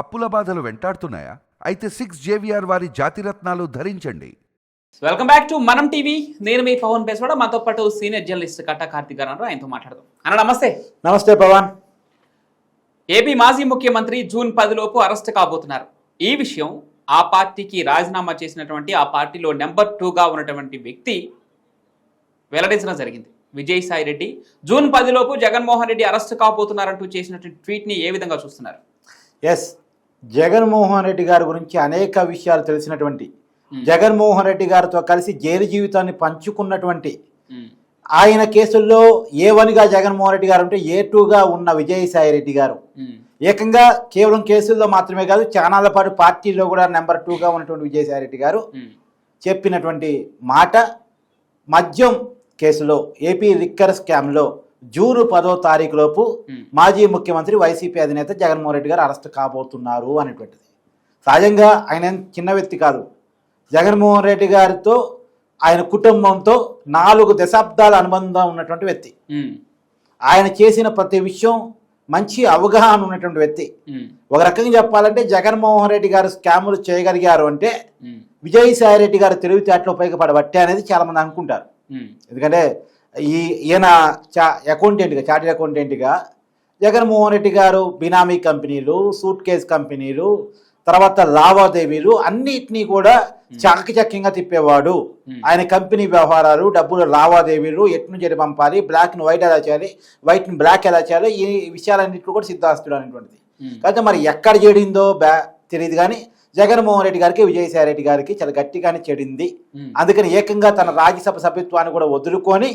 అప్పుల బాధలు వెంటాడుతున్నాయా? అయితే సిక్స్ జేవిఆర్ వారి జాతిరత్నాలు ధరించండి. వెల్కమ్ బ్యాక్ టు మనం టీవీ నేను మీ పవన్ పేసవాడ మాతో పాటు సీనియర్ జర్నలిస్ట్ కట్టా కార్తిక్ గారు ఆయనతో మాట్లాడదాం. అన్న నమస్తే. నమస్తే పవన్. ఏపీ మాజీ ముఖ్యమంత్రి జూన్ పదిలోపు అరెస్ట్ కాబోతున్నారు. ఈ విషయం ఆ పార్టీకి రాజీనామా చేసినటువంటి ఆ పార్టీలో నెంబర్ టూగా ఉన్నటువంటి వ్యక్తి వెల్లడించడం జరిగింది. విజయసాయి రెడ్డి జూన్ పదిలోపు జగన్మోహన్ రెడ్డి అరెస్ట్ కాబోతున్నారంటూ చేసినటువంటి ట్వీట్ని ఏ విధంగా చూస్తున్నారు? ఎస్ జగన్మోహన్ రెడ్డి గారి గురించి అనేక విషయాలు తెలిసినటువంటి. జగన్మోహన్ రెడ్డి గారితో కలిసి జైలు జీవితాన్ని పంచుకున్నటువంటి ఆయన కేసుల్లో ఏ వన్గా జగన్మోహన్ రెడ్డి గారు ఉంటే ఏ టూగా ఉన్న విజయసాయి రెడ్డి గారు. ఏకంగా కేవలం కేసుల్లో మాత్రమే కాదు చానాల పాటు పార్టీలో కూడా నెంబర్ టూగా ఉన్నటువంటి విజయసాయి రెడ్డి గారు చెప్పినటువంటి మాట మద్యం కేసులో ఏపీ లిక్కర్ స్కామ్లో జూన్ పదో తారీఖు లోపు. మాజీ ముఖ్యమంత్రి వైసీపీ అధినేత జగన్మోహన్ రెడ్డి గారు అరెస్ట్ కాబోతున్నారు అనేటువంటిది. సహజంగా ఆయన చిన్న వ్యక్తి కాదు. జగన్మోహన్ రెడ్డి గారితో ఆయన కుటుంబంతో నాలుగు దశాబ్దాల అనుబంధం ఉన్నటువంటి వ్యక్తి. ఆయన చేసిన ప్రతి విషయం మంచి అవగాహన ఉన్నటువంటి వ్యక్తి. ఒక రకంగా చెప్పాలంటే జగన్మోహన్ రెడ్డి గారు స్కాములు చేయగలిగారు అంటే విజయసాయి రెడ్డి గారు తెలివితేటలు ఉపయోగపడబట్టే అనేది చాలా మంది అనుకుంటారు ఎందుకంటే ఈ ఈయన చా అకౌంటెంట్గా చార్టెడ్ అకౌంటెంట్గా జగన్మోహన్ రెడ్డి గారు బినామీ కంపెనీలు సూట్ కేస్ కంపెనీలు తర్వాత లావాదేవీలు అన్నిటినీ కూడా చాకచక్యంగా తిప్పేవాడు. ఆయన కంపెనీ వ్యవహారాలు డబ్బులు లావాదేవీలు ఎటు నుంచి పంపాలి బ్లాక్ని వైట్ ఎలా చేయాలి వైట్ని బ్లాక్ ఎలా చేయాలి ఈ విషయాలన్నింటిలో కూడా సిద్ధాస్తుడు అనేటువంటిది. కాకపోతే మరి ఎక్కడ చెడిందో బ్యా తెలియదు కానీ జగన్మోహన్ రెడ్డి గారికి విజయసాయి రెడ్డి గారికి చాలా గట్టిగానే చెడింది. అందుకని ఏకంగా తన రాజ్యసభ సభ్యత్వాన్ని కూడా వదులుకొని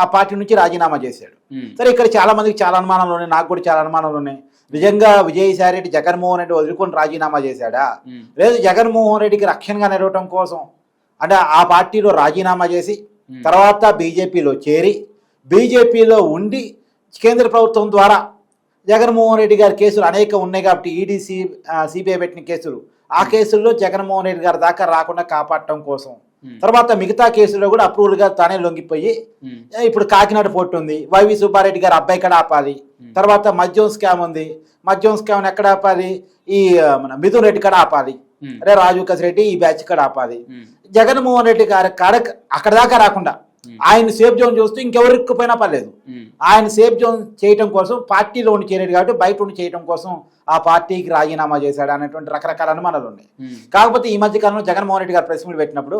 ఆ పార్టీ నుంచి రాజీనామా చేశాడు. సరే ఇక్కడ చాలా మందికి చాలా అనుమానాలు ఉన్నాయి నాకు కూడా చాలా అనుమానాలు ఉన్నాయి. నిజంగా విజయసాయి రెడ్డి జగన్మోహన్ రెడ్డి వదులుకొని రాజీనామా చేశాడా? లేదు జగన్మోహన్ రెడ్డికి రక్షణగా నిలవటం కోసం. అంటే ఆ పార్టీలో రాజీనామా చేసి. తర్వాత బీజేపీలో చేరి బీజేపీలో ఉండి కేంద్ర ప్రభుత్వం ద్వారా జగన్మోహన్ రెడ్డి గారి కేసులు అనేక ఉన్నాయి కాబట్టి ఈడీసీ సిబిఐ పెట్టిన కేసులు. ఆ కేసుల్లో జగన్మోహన్ రెడ్డి గారి దాకా రాకుండా కాపాడటం కోసం. తర్వాత మిగతా కేసుల్లో కూడా అప్రూవల్గా తానే లొంగిపోయి ఇప్పుడు కాకినాడ పోర్టు ఉంది. వైవి సుబ్బారెడ్డి గారు అబ్బాయి ఎక్కడ ఆపాలి. తర్వాత మద్యం స్కామ్ ఉంది. మద్యం స్కామ్ ఎక్కడ ఆపాలి? ఈ మన మిథున్ రెడ్డి కాడ ఆపాలి. అరే రాజు రెడ్డి ఈ బ్యాచ్ కాడ ఆపాలి. జగన్మోహన్ రెడ్డి గారి కాడ అక్కడ దాకా రాకుండా. ఆయన సేఫ్ జోన్ చూస్తూ ఇంకెవరు ఇరుక్కుపోయినా పర్లేదు. ఆయన సేఫ్ జోన్ చేయటం కోసం పార్టీలో ఉండి చేరాడు కాబట్టి బయట ఉండి చేయటం కోసం ఆ పార్టీకి రాజీనామా చేశాడు అనేటువంటి రకరకాల అనుమానాలు ఉన్నాయి. కాకపోతే ఈ మధ్య కాలంలో జగన్మోహన్ రెడ్డి గారు ప్రెస్ మీట్ పెట్టినప్పుడు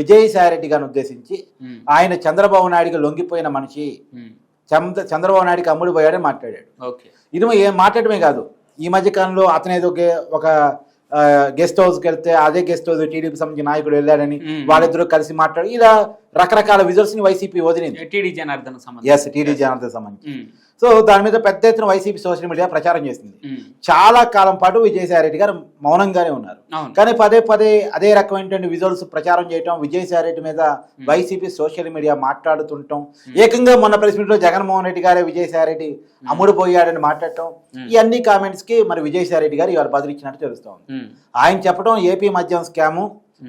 విజయసాయి రెడ్డి గారిని ఉద్దేశించి ఆయన చంద్రబాబు నాయుడుకి లొంగిపోయిన మనిషి చంద్రబాబు నాయుడుకి అమ్ముడు పోయాడని మాట్లాడాడు. ఇది ఏం మాట్లాడమే కాదు. ఈ మధ్య కాలంలో అతను ఏదో ఒక గెస్ట్ హౌస్కి వెళ్తే అదే గెస్ట్ హౌస్ టీడీపీ సంబంధించిన నాయకుడు వెళ్ళాడని. వాళ్ళిద్దరూ కలిసి మాట్లాడు ఇలా రకరకాల విజువల్స్ని వైసీపీ వదిలింది. TD Janardhan yes TD Janardhan సంబంధించి. సో దాని మీద పెద్ద ఎత్తున వైసీపీ సోషల్ మీడియా ప్రచారం చేసింది. చాలా కాలం పాటు విజయసాయి రెడ్డి గారు మౌనంగానే ఉన్నారు. కానీ పదే పదే అదే రకమైనటువంటి విజువల్స్ ప్రచారం చేయటం విజయసాయి రెడ్డి మీద వైసీపీ సోషల్ మీడియా మాట్లాడుతుండటం ఏకంగా మొన్న ప్రెస్ మీట్లో జగన్మోహన్ రెడ్డి గారే విజయసాయి రెడ్డి అమ్ముడు పోయాడని మాట్లాడటం. ఈ అన్ని కామెంట్స్కి మరి విజయసాయి రెడ్డి గారు ఇవాళ బదిలిచ్చినట్టు తెలుస్తోంది ఆయన చెప్పడం ఏపీ మద్యం స్కాము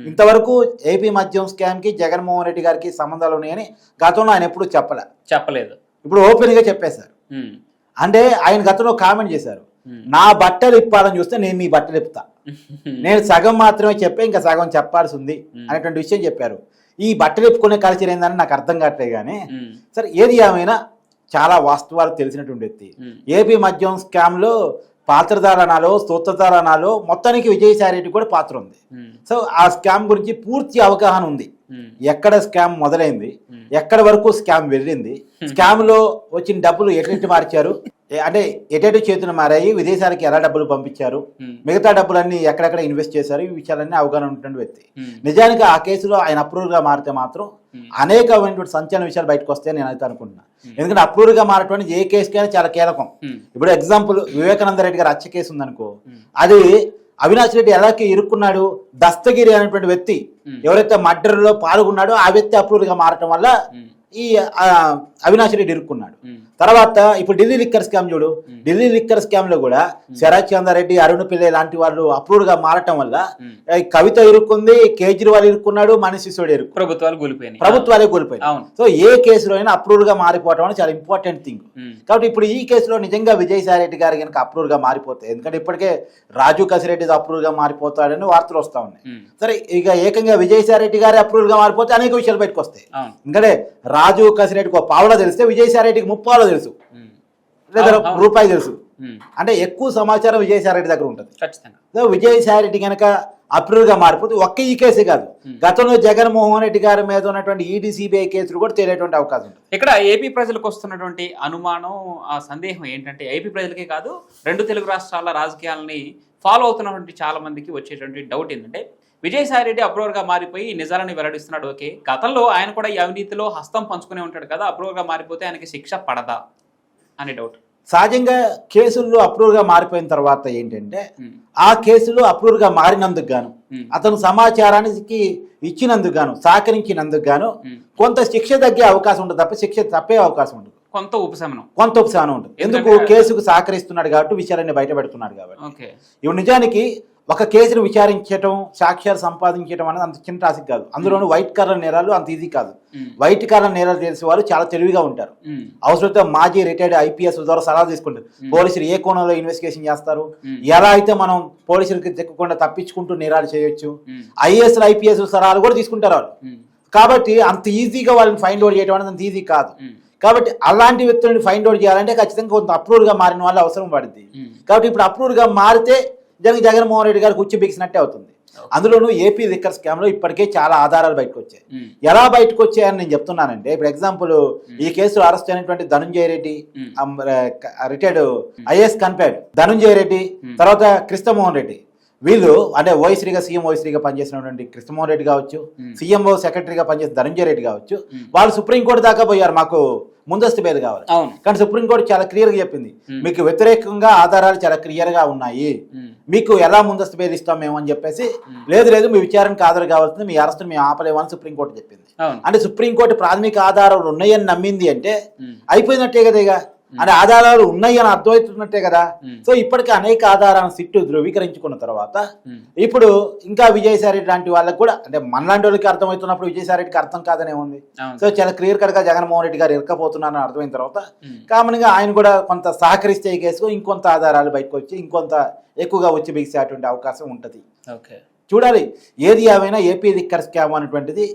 ఇంతవరకు ఏపీ మద్యం స్కామ్కి జగన్మోహన్ రెడ్డి గారికి సంబంధాలు ఉన్నాయని గతంలో ఆయన ఎప్పుడు చెప్పలే. చెప్పలేదు. ఇప్పుడు ఓపెన్గా చెప్పేశారు. అంటే ఆయన గతంలో కామెంట్ చేశారు. నా బట్టలు ఇప్పాలని చూస్తే నేను మీ బట్టలు ఇప్పుతా. నేను సగం మాత్రమే చెప్పే ఇంకా సగం చెప్పాల్సి ఉంది అనేటువంటి విషయం చెప్పారు. ఈ బట్టలు ఇప్పుకునే కల్చర్ ఏందని నాకు అర్థం కావట్లేదు కానీ సరే ఏది ఏమైనా చాలా వాస్తవాలు తెలిసినటువంటి వ్యక్తి. ఏపీ మద్యం స్కామ్లో పాత్రధారణలో స్తోత్రధారణలో మొత్తానికి విజయసాయి రెడ్డి కూడా పాత్ర ఉంది. సో ఆ స్కామ్ గురించి పూర్తి అవగాహన ఉంది. ఎక్కడ స్కామ్ మొదలైంది. ఎక్కడ వరకు స్కామ్ వెళ్ళింది స్కామ్లో వచ్చిన డబ్బులు ఎటు మార్చారు అంటే ఎటెటు చేతులు మారాయి విదేశాలకి ఎలా డబ్బులు పంపించారు మిగతా డబ్బులన్నీ ఎక్కడెక్కడ ఇన్వెస్ట్ చేశారు ఈ విషయాలన్నీ అవగాహన ఉన్నటువంటి వ్యక్తి. నిజానికి ఆ కేసులో ఆయన అప్రూవల్గా మారితే మాత్రం. అనేకమైనటువంటి సంచలన విషయాలు బయటకు వస్తాయని నేను అయితే అనుకుంటున్నా. ఎందుకంటే అప్రూవల్గా మారటువంటి ఏ కేసుకైనా చాలా కీలకం. ఇప్పుడు ఎగ్జాంపుల్ వివేకానంద రెడ్డి గారు హత్య కేసు ఉందనుకో. అది అవినాష్ రెడ్డి ఎలాకి ఇరుక్కున్నాడు దస్తగిరి అనేటువంటి వ్యక్తి. ఎవరైతే మర్డర్లో పాల్గొన్నాడో ఆ వ్యక్తి అప్రూవల్గా మారటం వల్ల ఈ అవినాష్ రెడ్డి ఇరుక్కున్నాడు. తర్వాత ఇప్పుడు ఢిల్లీ లిక్కర్ స్కామ్ చూడు. ఢిల్లీ లిక్కర్ స్కామ్లో కూడా శరత్ చంద్రారెడ్డి అరుణ్ పిల్లై లాంటి వాళ్ళు అప్రూవ్డ్గా మారటం వల్ల కవిత ఇరుక్కుంది కేజ్రీవాల్ ఇరుక్కున్నాడు మనీష్ సిసోడి ఇరుక్కు ప్రభుత్వాలు కూలిపోయినాయి. ప్రభుత్వాలే కోల్పోయాయి సో ఏ కేసులో అయినా అప్రూవ్డ్గా మారిపోవడం అనేది చాలా ఇంపార్టెంట్ థింగ్. కాబట్టి ఇప్పుడు ఈ కేసులో నిజంగా విజయసాయి రెడ్డి గారు కనుక అప్రూవ్గా మారిపోతాయి ఎందుకంటే ఇప్పటికే రాజు కసిరెడ్డి అప్రూవ్గా మారిపోతాడని వార్తలు వస్తా ఉన్నాయి. సరే ఇక ఏకంగా విజయసాయి రెడ్డి గారి అప్రూవ్గా మారిపోతే అనేక విషయాలు బయటకు వస్తాయి. ఎందుకంటే రాజు కసిరెడ్డికి ఒక పావులో తెలిస్తే విజయసాయి రెడ్డికి ముప్పాలో తెలుసు. లేదా. రూపాయి తెలుసు. అంటే ఎక్కువ సమాచారం విజయసాయి రెడ్డి దగ్గర ఉంటుంది. ఖచ్చితంగా. సో విజయసాయి రెడ్డి కనుక అప్రూవ్గా మారిపోతే ఒక్క ఈ కేసే కాదు. గతంలో జగన్మోహన్ రెడ్డి గారి మీద ఉన్నటువంటి ఈడీ సిబిఐ కేసులు కూడా తేలేటువంటి అవకాశం ఉంటుంది. ఇక్కడ ఏపీ ప్రజలకు వస్తున్నటువంటి అనుమానం ఆ సందేహం ఏంటంటే ఏపీ ప్రజలకే కాదు రెండు తెలుగు రాష్ట్రాల రాజకీయాలని ఫాలో అవుతున్నటువంటి చాలా మందికి వచ్చేటువంటి డౌట్ ఏంటంటే విజయసాయి రెడ్డి అప్రూవర్గా మారిపోయి నిజాలని వెల్లడిస్తున్నాడు. ఓకే. గతంలో ఆయన కూడా ఈ అవినీతిలో హస్తం పంచుకునే ఉంటాడు కదా అప్రూవర్గా మారిపోతే ఆయనకి శిక్ష పడదా అనే డౌట్. సహజంగా కేసుల్లో అప్రూవ్గా మారిపోయిన తర్వాత ఏంటంటే. ఆ కేసులో అప్రూవ్గా మారినందుకు గాను. అతను సమాచారానికి ఇచ్చినందుకు గాను సహకరించినందుకు గాను. కొంత శిక్ష తగ్గే అవకాశం ఉంటుంది తప్ప శిక్ష తప్పే అవకాశం ఉంటుంది. కొంత ఉపశమనం. కొంత ఉపశమనం ఉంటుంది. ఎందుకు కేసుకు సహకరిస్తున్నాడు కాబట్టి విషయాలన్నీ బయట పెడుతున్నాడు కాబట్టి ఇప్పుడు నిజానికి ఒక కేసును విచారించడం సాక్ష్యాలు సంపాదించడం అనేది అంత చిన్న టాసిక్ కాదు అందులోనూ వైట్ కలర్ నేరాలు అంత ఈజీ కాదు ఉమ్. వైట్ కలర్ నేరాలు తెలిసే వాళ్ళు చాలా తెలివిగా ఉంటారు ఉమ్. అవసరమైతే మాజీ రిటైర్డ్ ఐపీఎస్ ద్వారా సలహా తీసుకుంటారు పోలీసులు ఏ కోణంలో ఇన్వెస్టిగేషన్ చేస్తారు. ఎలా అయితే మనం పోలీసులకి చెక్కకుండా తప్పించుకుంటూ నేరాలు చేయొచ్చు. ఐఏఎస్ ఐపీఎస్ సలహాలు కూడా తీసుకుంటారు వాళ్ళు. కాబట్టి అంత ఈజీగా వాళ్ళని ఫైండ్ అవుట్ చేయడం అనేది అంత ఈజీ కాదు. కాబట్టి అలాంటి వ్యక్తులను ఫైండ్ అవుట్ చేయాలంటే ఖచ్చితంగా కొంత అప్రూవ్డ్గా మారిన వాళ్ళు అవసరం పడుతుంది ఉమ్. కాబట్టి ఇప్పుడు అప్రూవ్డ్గా మారితే జగన్ జగన్మోహన్ రెడ్డి గారికి ఉచ్చి బిగిసినట్టే అవుతుంది. అందులోనూ ఏపీ లిక్కర్ స్కామ్లో ఇప్పటికే చాలా ఆధారాలు బయటకు వచ్చాయి. ఎలా బయటకు వచ్చాయని నేను చెప్తున్నానంటే ఇప్పుడు ఎగ్జాంపుల్ ఈ కేసులో అరెస్ట్ అయినటువంటి ధనుంజయ రెడ్డి. రిటైర్డ్ ఐఎస్ కన్పేడ్ ధనుంజయ రెడ్డి తర్వాత కృష్ణమోహన్ రెడ్డి. వీళ్ళు అంటే ఓయిశ్రీగా సీఎం ఓయిశ్రీగా పనిచేసినటువంటి కృష్ణమోహన్ రెడ్డి కావచ్చు సీఎంఓ సెక్రటరీగా పనిచేసిన ధనుంజయ రెడ్డి కావచ్చు వాళ్ళు సుప్రీంకోర్టు దాకా పోయారు మాకు ముందస్తు బేద కావాలి. కానీ సుప్రీంకోర్టు చాలా క్లియర్గా చెప్పింది మీకు వ్యతిరేకంగా ఆధారాలు చాలా క్లియర్గా ఉన్నాయి. మీకు ఎలా ముందస్తు బెయిల్ ఇస్తాం మేము అని చెప్పేసి లేదు లేదు మీ విచారణకు హాజరు కావాల్సింది మీ అరెస్ట్ మేము ఆపలేమని సుప్రీంకోర్టు చెప్పింది. అంటే సుప్రీంకోర్టు ప్రాథమిక ఆధారాలు ఉన్నాయని నమ్మింది అంటే. అయిపోయినట్టే కదా అంటే ఆధారాలు ఉన్నాయి అని అర్థమవుతున్నట్టే కదా. సో ఇప్పటికే అనేక ఆధారాలను సిట్టు ధృవీకరించుకున్న తర్వాత. ఇప్పుడు ఇంకా విజయసాయి రెడ్డి లాంటి వాళ్ళకి కూడా అంటే మనలాంటి వాళ్ళకి అర్థమవుతున్నప్పుడు విజయసాయి రెడ్డికి అర్థం కాదనే ఉంది సో చాలా క్లియర్ కట్గా జగన్మోహన్ రెడ్డి గారు ఇరకపోతున్నారని అర్థమైన తర్వాత. కామన్గా ఆయన కూడా కొంత సహకరిస్తే ఈ కేసులో ఇంకొంత ఆధారాలు బయటకు వచ్చి ఇంకొంత ఎక్కువగా వచ్చి బిగిసేటువంటి అవకాశం ఉంటుంది ఓకే చూడాలి ఏది ఏమైనా ఏపీ లిక్కర్ స్కామ్ అనేటువంటిది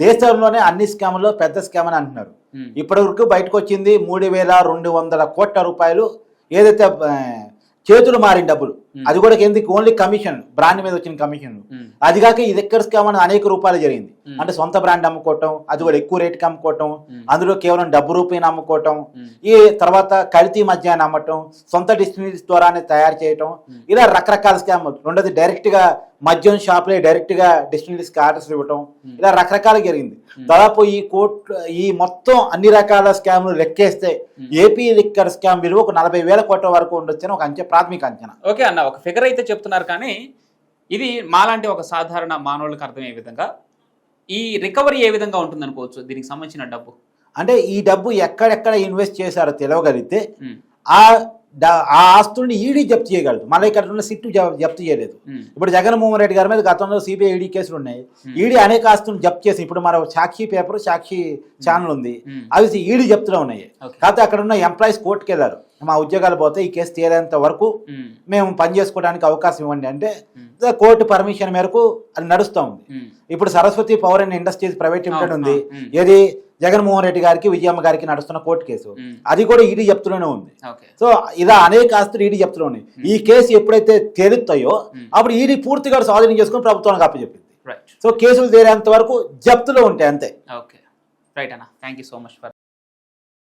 దేశంలోనే అన్ని స్కామ్లో పెద్ద స్కామ్ అని అంటున్నారు. ఇప్పటి వరకు బయటకు వచ్చింది మూడు వేల రెండు వందల కోట్ల రూపాయలు. ఏదైతే చేతులు మారిన డబ్బులు. అది కూడా ఎందుకు? ఓన్లీ కమిషన్ బ్రాండ్ మీద వచ్చిన కమిషన్ ఉమ్. అది కాక ఈ లిక్కర్ స్కామ్ అనేది అనేక రూపాయలు జరిగింది. అంటే సొంత బ్రాండ్ అమ్ముకోవటం అది కూడా ఎక్కువ రేటుకి అమ్ముకోవటం అందులో కేవలం డబ్బు రూపాయలు అమ్ముకోవటం ఈ తర్వాత కల్తీ మద్యాన్ని అమ్మటం సొంత డిస్టిలరీస్ ద్వారానే తయారు చేయటం ఇలా రకరకాల స్కామ్ రెండోది డైరెక్ట్గా మద్యం షాపులే డైరెక్ట్గా డిస్టిలరీస్కి ఆర్డర్స్ ఇవ్వటం. ఇలా రకరకాల జరిగింది. దాదాపు ఈ కోట్ ఈ మొత్తం అన్ని రకాల స్కామ్లు లెక్కేస్తే ఏపీ లిక్కర్ స్కామ్ విలువ ఒక నలభై వేల కోట్ల వరకు ఉండొచ్చని ఒక అంచనా ప్రాథమిక అంచనా. ఓకే అన్న ఒక ఫిగర్ అయితే చెప్తున్నారు కానీ ఇది మాలాంటి ఒక సాధారణ మానవులకు అర్థమయ్యే విధంగా ఈ రికవరీ ఏ విధంగా ఉంటుంది అనుకోవచ్చు దీనికి సంబంధించిన డబ్బు అంటే ఈ డబ్బు ఎక్కడెక్కడ ఇన్వెస్ట్ చేశారో తెలవగలిగితే. ఆ ఆ ఆస్తుల్ని ఈడీ జప్తు చేయగలదు మళ్ళీ ఇక్కడ ఉన్న సిట్టు జప్తు చేయలేదు. ఇప్పుడు జగన్మోహన్ రెడ్డి గారి మీద గతంలో సిబిఐ ఈడీ కేసులు ఉన్నాయి. ఈడీ అనేక ఆస్తులను జప్తు చేసి ఇప్పుడు మన సాక్షి పేపర్ సాక్షి ఛానల్ ఉంది. అవి ఈడీ జప్తులో ఉన్నాయి. కాకపోతే అక్కడ ఉన్న ఎంప్లాయీస్ కోర్టుకు వెళ్ళారు. మా ఉద్యోగాలు పోతే ఈ కేసు తేలేంత వరకు. మేము. పని చేసుకోవడానికి అవకాశం ఇవ్వండి అంటే కోర్టు పర్మిషన్ మేరకు అది నడుస్తూ ఉంది. ఇప్పుడు Saraswati power and industries private limited ఉంది. ఏది జగన్మోహన్ రెడ్డి గారికి విజయమ్మ గారికి నడుస్తున్న కోర్టు కేసు. అది కూడా ఈడీ చెప్తూనే ఉంది. సో ఇలా అనేక ఆస్తులు ఈడీ చెప్తూనే ఉన్నాయి. ఈ కేసు ఎప్పుడైతే తేలుతాయో అప్పుడు ఈడీ పూర్తిగా స్వాధీనం చేసుకుని ప్రభుత్వానికి అప్పచెప్పింది సో కేసులు తేలేంత వరకు జప్తులో ఉంటాయి అంతే. ఓకే. రైట్ అన్న. Thank you so much